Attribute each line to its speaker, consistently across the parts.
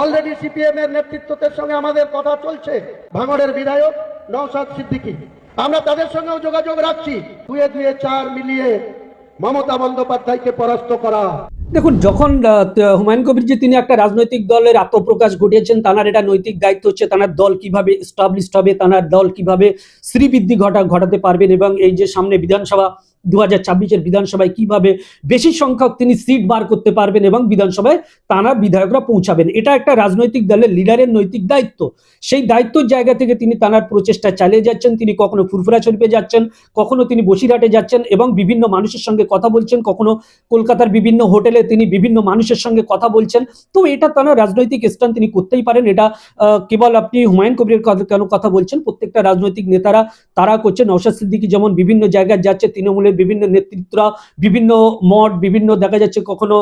Speaker 1: Already CPM এর নেতৃত্বের সঙ্গে আমাদের কথা চলছে। ভাঙড়ের বিধায়ক নওশাদ সিদ্দিকী। আমরা তাদের সঙ্গেও যোগাযোগ রাখছি। দুয়ে দুয়ে চার মিলিয়ে মমতা বন্দ্যোপাধ্যায়কে পরাস্ত করা।
Speaker 2: দেখুন, যখন হুমায়ুন কবির যে তিনি একটা রাজনৈতিক দলের আত্মপ্রকাশ ঘটিয়েছেন, তানার এটা নৈতিক দায়িত্ব হচ্ছে তানার দল কীভাবে স্টাবলিশড হবে, তানার দল কীভাবে শ্রীবৃদ্ধি ঘটা, ঘটাতে পারবেন এবং এই যে সামনে বিধানসভা দু হাজার বিধানসভায় কীভাবে বেশি সংখ্যক তিনি সিট বার করতে পারবেন এবং বিধানসভায় তানার বিধায়করা পৌঁছাবেন? এটা একটা রাজনৈতিক দলের লিডারের নৈতিক দায়িত্ব। সেই দায়িত্বর জায়গা থেকে তিনি তানার প্রচেষ্টা চালিয়ে যাচ্ছেন, তিনি কখনো ফুরফুরা শরীফে যাচ্ছেন, কখনো তিনি বসিরহাটে যাচ্ছেন এবং বিভিন্ন মানুষের সঙ্গে কথা বলছেন, কখনো কলকাতার বিভিন্ন হোটেলে তিনি বিভিন্ন মানুষের সঙ্গে কথা বলছেন। তো এটা তার রাজনৈতিক স্থান তিনি করতেই পারেন। এটা কেবল আপনি হুমায়ুন কবিরের কেন কথা বলছেন? প্রত্যেকটা রাজনৈতিক নেতারা তারা করছেন। নওশাদ সিদ্দিকী যেমন বিভিন্ন জায়গায় যাচ্ছে, তৃণমূলের বিভিন্ন নেতৃত্বরা বিভিন্ন মঠ বিভিন্ন দেখা যাচ্ছে কখনো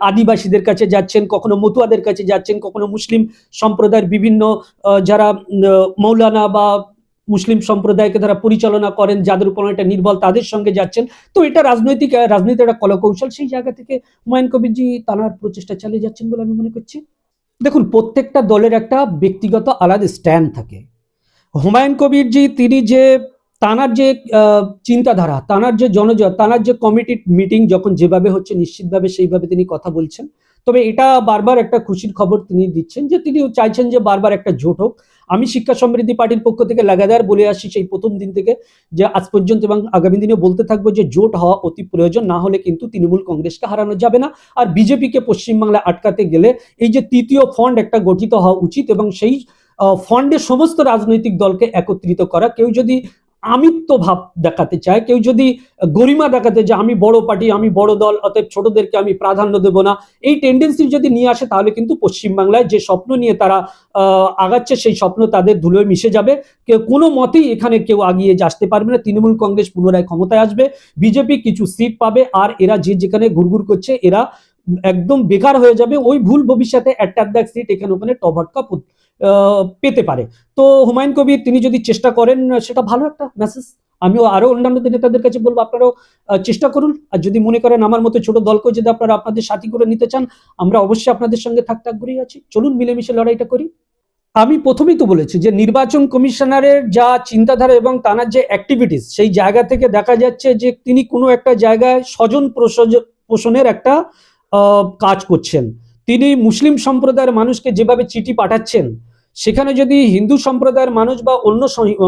Speaker 2: আদিবাসীদের কাছে যাচ্ছেন কখনো মতুয়াদের কাছে যাচ্ছেন কখনো মুসলিম সম্প্রদায়ের বিভিন্ন যারা মৌলানা বা মুসলিম সম্প্রদায়কে তারা পরিচালনা করেন যাদের উপর এটা নির্বল তাদের সঙ্গে যাচ্ছেন। তো এটা রাজনৈতিক আহ, রাজনীতির একটা কলকৌশল। সেই জায়গা থেকে হুমায়ুন কবিরজি তানার প্রচেষ্টা চালিয়ে যাচ্ছেন বলে আমি মনে করছি। দেখুন প্রত্যেকটা দলের একটা ব্যক্তিগত আলাদা স্ট্যান্ড থাকে। হুমায়ুন কবিরজি তিনি যে তানার যে চিন্তাধারা, তানার যে জনজ তানার যে কমিটি মিটিং যখন যেভাবে হচ্ছে নিশ্চিতভাবে সেইভাবে তিনি কথা বলছেন, তবে এটা বারবার একটা খুশির খবর তিনি দিচ্ছেন যে তিনি চাইছেন যে বারবার একটা জোট হোক। আমি শিক্ষা সমৃদ্ধি পার্টির পক্ষ থেকে লাগাতার বলে আসি সেই প্রথম দিন থেকে যে আজ পর্যন্ত এবং আগামী দিনে বলতে থাকব যে জোট হওয়া অতি প্রয়োজন, না হলে কিন্তু তৃণমূল কংগ্রেসকে হারানো যাবে না। আর বিজেপিকে পশ্চিমবাংলায় আটকাতে গেলে এই যে তৃতীয় ফন্ড একটা গঠিত হওয়া উচিত এবং সেই ফন্ডে সমস্ত রাজনৈতিক দলকে একত্রিত করা, কেউ যদি আমিত্ব ভাব দেখাতে চায়। কেউ যদি গরিমা দেখাতে যে আমি বড় পার্টি, আমি বড় দল, অতএব ছোটদেরকে আমি প্রাধান্য দেব না। এই টেন্ডেন্সি যদি নিয়ে আসে, তাহলে কিন্তু পশ্চিমবাংলায় যে স্বপ্ন নিয়ে তারা আগাচ্ছে, সেই স্বপ্ন তাদের ধুলোয় মিশে যাবে। কেউ, কোনো মতেই এখানে কেউ আগিয়ে আসতে পারবে না। তৃণমূল কংগ্রেস পুনরায় ক্ষমতায় আসবে। বিজেপি কিছু সিট পাবে, আর এরা যে যেখানে ঘুরঘুর করছে, এরা একদম বেকার হয়ে যাবে। ওই ভুল ভবিষ্যতে দেখ সিট এখানে ওখানে টভটকা পেতে পারে। তো হুমায়ুন কবির, তিনি যদি চেষ্টা করেন, সেটা ভালো একটা মেসেজ আমিও আরও অন্যান্য নেতাদের কাছে বলব, আপনারাও চেষ্টা করুন। আর যদি মনে করেন আমার মতো ছোট দলকেও যদি আপনারা আপনাদের সাথী করে নিতে চান, আমরা অবশ্যই আপনাদের সঙ্গে থাকতে আগ্রহী আছি। চলুন মিলেমিশে লড়াইটা করি। আমি প্রথমেই তো বলেছি যে নির্বাচন কমিশনারের যা চিন্তাধারা এবং তার যে অ্যাক্টিভিটিস সেই জায়গা থেকে দেখা যাচ্ছে যে তিনি কোনো একটা জায়গায় স্বজন পোষণের একটা কাজ করছেন। তিনি মুসলিম সম্প্রদায়ের মানুষকে যেভাবে চিঠি পাঠাচ্ছেন সেখানে যদি হিন্দু সম্প্রদায়ের মানুষ বা অন্য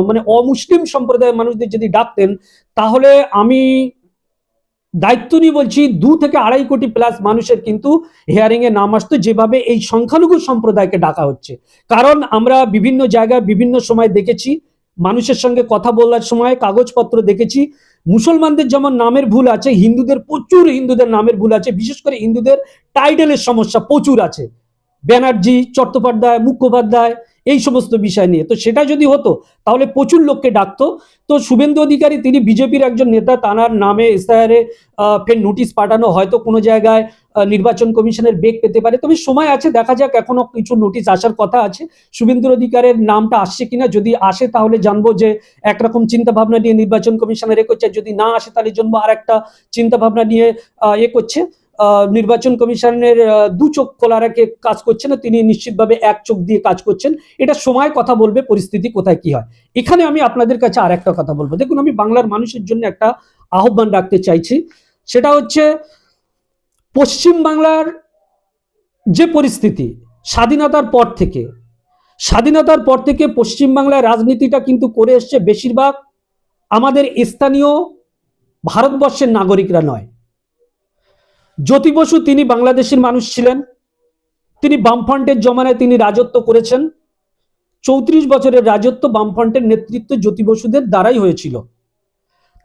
Speaker 2: মানে অমুসলিম সম্প্রদায়ের মানুষদের যদি ডাকতেন, তাহলে আমি দায়িত্ব নিয়ে বলছি, দু থেকে আড়াই কোটি প্লাস মানুষের কিন্তু হেয়ারিং এ নাম আসতো যেভাবে এই সংখ্যালঘু সম্প্রদায়কে ডাকা হচ্ছে। কারণ আমরা বিভিন্ন জায়গায় বিভিন্ন সময় দেখেছি, মানুষের সঙ্গে কথা বলার সময় কাগজপত্র দেখেছি, মুসলমানদের যেমন নামের ভুল আছে, হিন্দুদের প্রচুর হিন্দুদের নামের ভুল আছে, বিশেষ করে হিন্দুদের টাইটেলের সমস্যা প্রচুর আছে। ব্যানার্জি, চট্টোপাধ্যায়, মুখোপাধ্যায়, এই সমস্ত বিষয় নিয়ে। তো সেটা যদি হতো, তাহলে প্রচুর লোককে ডাকতো। তো শুভেন্দু অধিকারী, তিনি বিজেপির একজন নেতা তানার নামে এসআইআরে ফের নোটিশ পাঠানো, হয়তো কোনো জায়গায় নির্বাচন কমিশনের বেগ পেতে পারে। তবে সময় আছে, দেখা যাক, এখনও কিছু নোটিশ আসার কথা আছে। শুভেন্দু অধিকারের নামটা আসছে কিনা, যদি আসে, তাহলে জানব যে একরকম চিন্তা ভাবনা নিয়ে নির্বাচন কমিশনের এ করছে। যদি না আসে, তাহলে জন্য আর একটা চিন্তা ভাবনা নিয়ে এ করছে। নির্বাচন কমিশনের দু চোখ খোলা রেখে কাজ করছে না তিনি নিশ্চিতভাবে এক চোখ দিয়ে কাজ করছেন। এটা সময় কথা বলবে, পরিস্থিতি কোথায়, কি হয়। এখানে আমি আপনাদের কাছে আর একটা কথা বলব। দেখুন, আমি বাংলার মানুষের জন্য একটা আহ্বান রাখতে চাইছি। সেটা হচ্ছে পশ্চিম বাংলার যে পরিস্থিতি, স্বাধীনতার পর থেকে, স্বাধীনতার পর থেকে পশ্চিমবাংলার রাজনীতিটা কিন্তু করে এসছে বেশিরভাগ আমাদের স্থানীয় ভারতবর্ষের নাগরিকরা নয়। জ্যোতি বসু তিনি বাংলাদেশের মানুষ ছিলেন। তিনি বামফ্রন্টের জমানায় তিনি রাজত্ব করেছেন। চৌত্রিশ বছরের রাজত্ব বামফ্রন্টের নেতৃত্ব জ্যোতি বসুদের দ্বারাই হয়েছিল।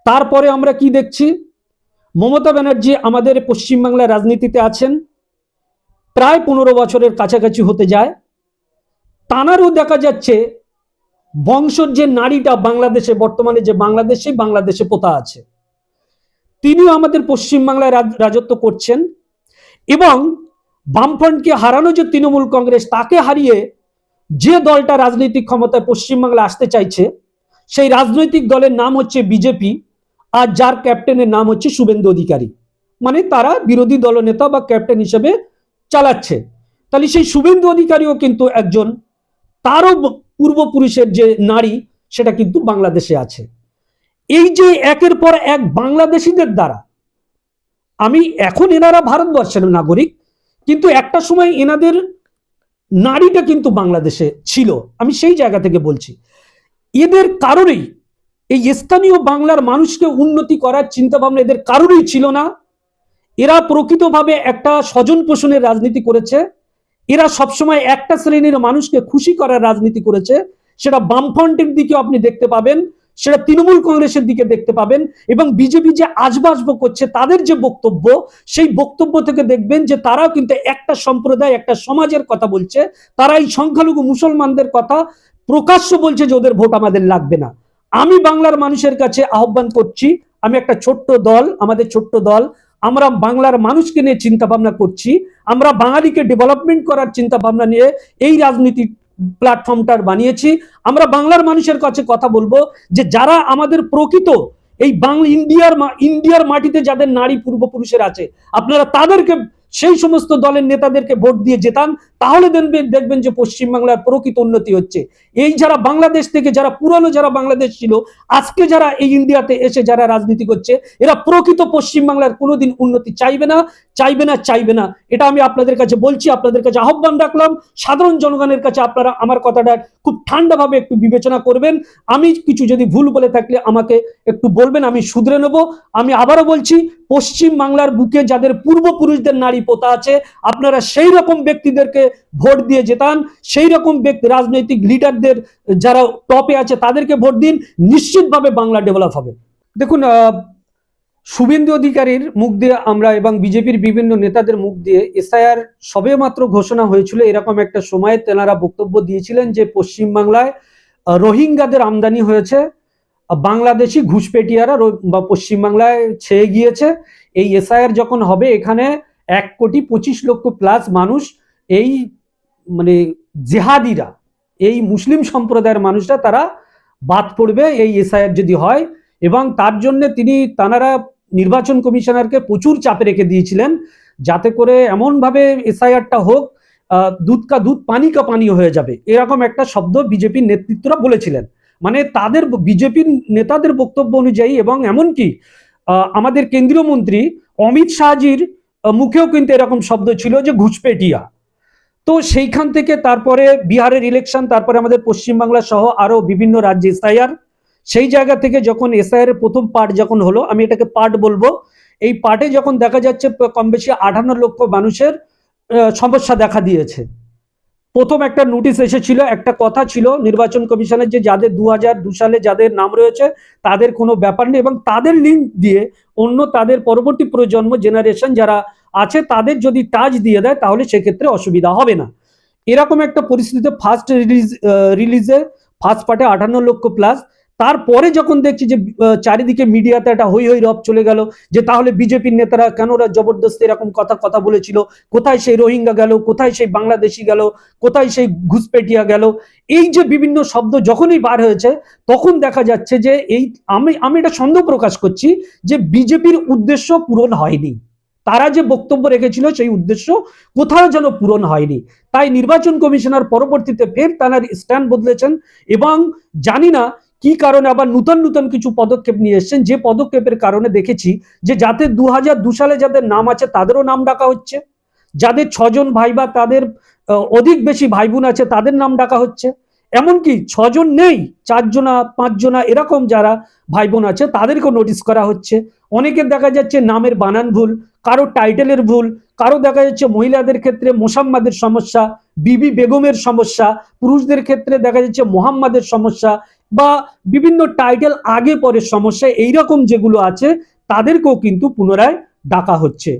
Speaker 2: তারপরে আমরা কি দেখছি? মমতা ব্যানার্জি আমাদের পশ্চিমবাংলার রাজনীতিতে আছেন। প্রায় পনেরো বছরের কাছাকাছি হতে যায়। তানারও দেখা যাচ্ছে, বংশর যে নারীটা বাংলাদেশে, বর্তমানে যে বাংলাদেশে বাংলাদেশে পোতা আছে। তিনিও আমাদের পশ্চিমবাংলায় রাজ- রাজত্ব করছেন এবং বামফ্রন্টকে হারানো যে তৃণমূল কংগ্রেস, তাকে হারিয়ে যে দলটা রাজনৈতিক ক্ষমতায় পশ্চিমবাংলায় আসতে চাইছে, সেই রাজনৈতিক দলের নাম হচ্ছে বিজেপি আর যার ক্যাপ্টেনের নাম হচ্ছে শুভেন্দু অধিকারী। মানে তারা বিরোধী দলনেতা বা ক্যাপ্টেন হিসেবে চালাচ্ছে। তাহলে সেই শুভেন্দু অধিকারীও কিন্তু একজন তারও পূর্বপুরুষের যে নারী, সেটা কিন্তু বাংলাদেশে আছে। এই যে একের পর এক বাংলাদেশিদের দ্বারা, আমি এখন এনারা ভারতবর্ষের নাগরিক, কিন্তু একটা সময় এনাদের নারীটা কিন্তু বাংলাদেশে ছিল। আমি সেই জায়গা থেকে বলছি। এদের কারণেই এই স্থানীয় বাংলার মানুষকে উন্নতি করার চিন্তা ভাবনা এদের কারোরই ছিল না। এরা প্রকৃতভাবে একটা স্বজন পোষণের রাজনীতি করেছে। এরা সবসময় একটা শ্রেণির মানুষকে খুশি করার রাজনীতি করেছে। সেটা বামফ্রন্টের দিকে আপনি দেখতে পাবেন। সেটা তৃণমূল কংগ্রেসের দিকে দেখতে পাবেন এবং বিজেপি যে আজবাজব করছে, তাদের যে বক্তব্য, সেই বক্তব্য থেকে দেখবেন যে তারাও কিন্তু একটা সম্প্রদায়, একটা সমাজের কথা বলছে। তারা এই সংখ্যালঘু মুসলমানদের কথা প্রকাশ্য বলছে যে ওদের ভোট আমাদের লাগবে না। আমি বাংলার মানুষের কাছে আহ্বান করছি, আমি একটা ছোট্ট দল, আমাদের ছোট্ট দল, আমরা বাংলার মানুষকে নিয়ে চিন্তা ভাবনা করছি, আমরা বাঙালিকে ডেভেলপমেন্ট করার চিন্তা ভাবনা নিয়ে এই রাজনীতি প্ল্যাটফর্মটার বানিয়েছি। আমরা বাংলার মানুষের কাছে কথা বলব যে যারা আমাদের প্রকৃত এই বাংলা ইন্ডিয়ার ইন্ডিয়ার মাটিতে যাদের নারী পূর্বপুরুষের আছে, আপনারা তাদেরকে সেই সমস্ত দলের নেতাদেরকে ভোট দিয়ে জেতান, তাহলে দেখবেন দেখবেন যে পশ্চিমবাংলার প্রকৃত উন্নতি হচ্ছে। এই যারা বাংলাদেশ থেকে, যারা পুরানো যারা বাংলাদেশ ছিল, আজকে যারা এই ইন্ডিয়াতে এসে যারা রাজনীতি করছে, এরা প্রকৃত পশ্চিমবাংলার কোনোদিন উন্নতি চাইবে না চাইবে না চাইবে না। এটা আমি আপনাদের কাছে বলছি, আপনাদের কাছে আহ্বান রাখলাম। সাধারণ জনগণের কাছে আপনারা আমার কথাটা খুব ঠান্ডাভাবে একটু বিবেচনা করবেন। আমি কিছু যদি ভুল বলে থাকলে আমাকে একটু বলবেন, আমি শুধরে নেব। আমি আবারও বলছি পশ্চিম বাংলার বুকে যাদের পূর্বপুরুষদের নারী পোতা আছে, আপনারা সেই রকম ব্যক্তিদেরকে ভোট দিয়ে জেতান সেই রকম ব্যক্তি, রাজনৈতিক লিডারদের যারা টপে আছে, তাদেরকে ভোট দিন, নিশ্চিতভাবে বাংলা ডেভেলপ হবে। দেখুন শুভেন্দু অধিকারীর মুখ দিয়ে আমরা এবং বিজেপির বিভিন্ন নেতাদের মুখ দিয়ে এসআইআর সবে মাত্র ঘোষণা হয়েছিল, এরকম একটা সময়ে তেনারা বক্তব্য দিয়েছিলেন যে পশ্চিমবাংলায় রোহিঙ্গাদের আমদানি হয়েছে বাংলাদেশি ঘুষপেটিয়ারা পশ্চিমবাংলায় ছেয়ে গিয়েছে, এই এসআইআর যখন হবে, এখানে এক কোটি পঁচিশ লক্ষ প্লাস মানুষ এই মানে জেহাদিরা, এই মুসলিম সম্প্রদায়ের মানুষরা তারা বাদ পড়বে এই এসআইআর যদি হয় এবং তার জন্য তিনি তানারা নির্বাচন কমিশনারকে প্রচুর চাপে রেখে দিয়েছিলেন যাতে করে এমনভাবে এসআইআরটা হোক দুধ কা দুধ পানি কা পানি হয়ে যাবে। এরকম একটা শব্দ বিজেপির নেতৃত্বরা বলেছিলেন। মানে তাদের বিজেপির নেতাদের বক্তব্য অনুযায়ী এবং এমনকি আমাদের কেন্দ্রীয় মন্ত্রী অমিত শাহজির মুখেও কিন্তু এরকম শব্দ ছিল যে ঘুষপেটিয়া। তো সেইখান থেকে তারপরে বিহারের ইলেকশন তারপরে আমাদের পশ্চিমবাংলা সহ আরও বিভিন্ন রাজ্যে এসআইআর সেই জায়গা থেকে যখন এসআইআর এর প্রথম পার্ট যখন হলো, আমি এটাকে পার্ট বলব। এই পার্টে যখন দেখা যাচ্ছে কম বেশি আঠান্ন লক্ষ মানুষের সমস্যা দেখা দিয়েছে। প্রথম একটা নোটিশ এসেছিল, একটা কথা ছিল, নির্বাচন কমিশনের যে যাদের দু সালে যাদের নাম রয়েছে, তাদের কোনো ব্যাপার নেই এবং তাদের লিঙ্ক দিয়ে অন্য তাদের পরবর্তী প্রজন্ম জেনারেশন যারা আছে, তাদের যদি টাচ দিয়ে দেয়, তাহলে সেক্ষেত্রে অসুবিধা হবে না। এরকম একটা পরিস্থিতিতে ফার্স্ট রিলিজ রিলিজে ফার্স্ট পার্টে আটান্ন লক্ষ প্লাস তারপরে যখন দেখছি যে চারিদিকে মিডিয়াতে একটা হই হই রব চলে গেল, যে তাহলে বিজেপির নেতারা কেন ওরা জবরদস্তি এরকম কথা কথা বলেছিল? কোথায় সেই রোহিঙ্গা গেল? কোথায় সেই বাংলাদেশি গেল? কোথায় সেই ঘুষপেটিয়া গেল? এই যে বিভিন্ন শব্দ যখনই বার হয়েছে, তখন দেখা যাচ্ছে যে, এই আমি আমি এটা সন্দেহ প্রকাশ করছি যে, বিজেপির উদ্দেশ্য পূরণ হয়নি। তারা যে বক্তব্য রেখেছিল, সেই উদ্দেশ্য কোথাও যেন পূরণ হয়নি। তাই নির্বাচন কমিশনার পরবর্তীতে ফের তার স্ট্যান্ড বদলেছেন এবং জানি না কি কারণে আবার নূতন নূতন কিছু পদক্ষেপ নিয়ে এসেছেন? যে পদক্ষেপের কারণে দেখেছি যে যাতে দু হাজার দু সালে যাদের নাম আছে তাদেরও নাম ডাকা হচ্ছে, যাদের ছজন ভাই বা তাদের অধিক বেশি ভাই বোন আছে তাদের নাম ডাকা হচ্ছে। এমনকি ছজন নেই, চারজনা, পাঁচজনা এরকম যারা ভাই বোন আছে তাদেরকেও নোটিশ করা হচ্ছে। অনেকের দেখা যাচ্ছে নামের বানান ভুল, কারও টাইটেলের ভুল, কারও দেখা যাচ্ছে মহিলাদের ক্ষেত্রে মোসাম্মাদের সমস্যা, বিবি বেগমের সমস্যা, পুরুষদের ক্ষেত্রে দেখা যাচ্ছে মোহাম্মদের সমস্যা বা বিভিন্ন টাইটেল আগে পরে সমস্যা এইরকম যেগুলো আছে, তাদেরকেও কিন্তু পুনরায় ডাকা হচ্ছে।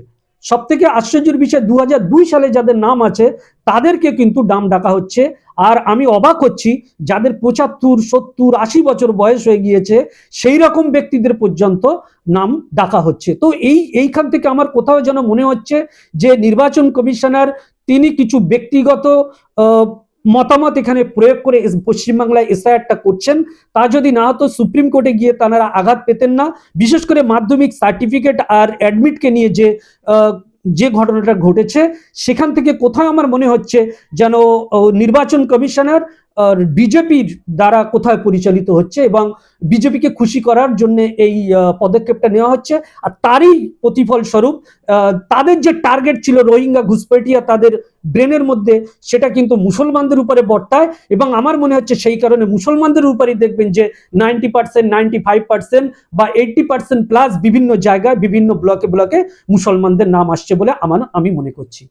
Speaker 2: সব থেকে আশ্চর্যের বিষয় দু সালে যাদের নাম আছে, তাদেরকে কিন্তু নাম ডাকা হচ্ছে। আর আমি অবাক হচ্ছি, যাদের পঁচাত্তর, সত্তর, আশি বছর বয়স হয়ে গিয়েছে সেই রকম ব্যক্তিদের পর্যন্ত নাম ডাকা হচ্ছে। তো এই, এইখান থেকে আমার কোথাও যেন মনে হচ্ছে যে, নির্বাচন কমিশনার তিনি কিছু ব্যক্তিগত মতামত এখানে প্রয়োগ করে পশ্চিমবাংলায় এসআইআরটা করছেন। তা যদি না হতো, সুপ্রিম কোর্টে গিয়ে তারা আঘাত পেতেন না। বিশেষ করে মাধ্যমিক সার্টিফিকেট আর অ্যাডমিটকে নিয়ে যে যে ঘটনাটা ঘটেছে, সেখান থেকে কোথায় আমার মনে হচ্ছে যেন নির্বাচন কমিশনার বিজেপির দ্বারা কোথায় পরিচালিত হচ্ছে এবং বিজেপিকে খুশি করার জন্য এই পদক্ষেপটা নেওয়া হচ্ছে। আর তারই প্রতিফল স্বরূপ তাদের যে টার্গেট ছিল রোহিঙ্গা ঘুষপেটিয়া তাদের ব্রেনের মধ্যে, সেটা কিন্তু মুসলমানদের উপরে বর্তায় এবং আমার মনে হচ্ছে সেই কারণে মুসলমানদের উপরেই দেখবেন যে ninety percent, ninety five percent বা এইটটি পার্সেন্ট প্লাস বিভিন্ন জায়গায়, বিভিন্ন ব্লকে ব্লকে মুসলমানদের নাম আসছে বলে আমার, আমি মনে করছি।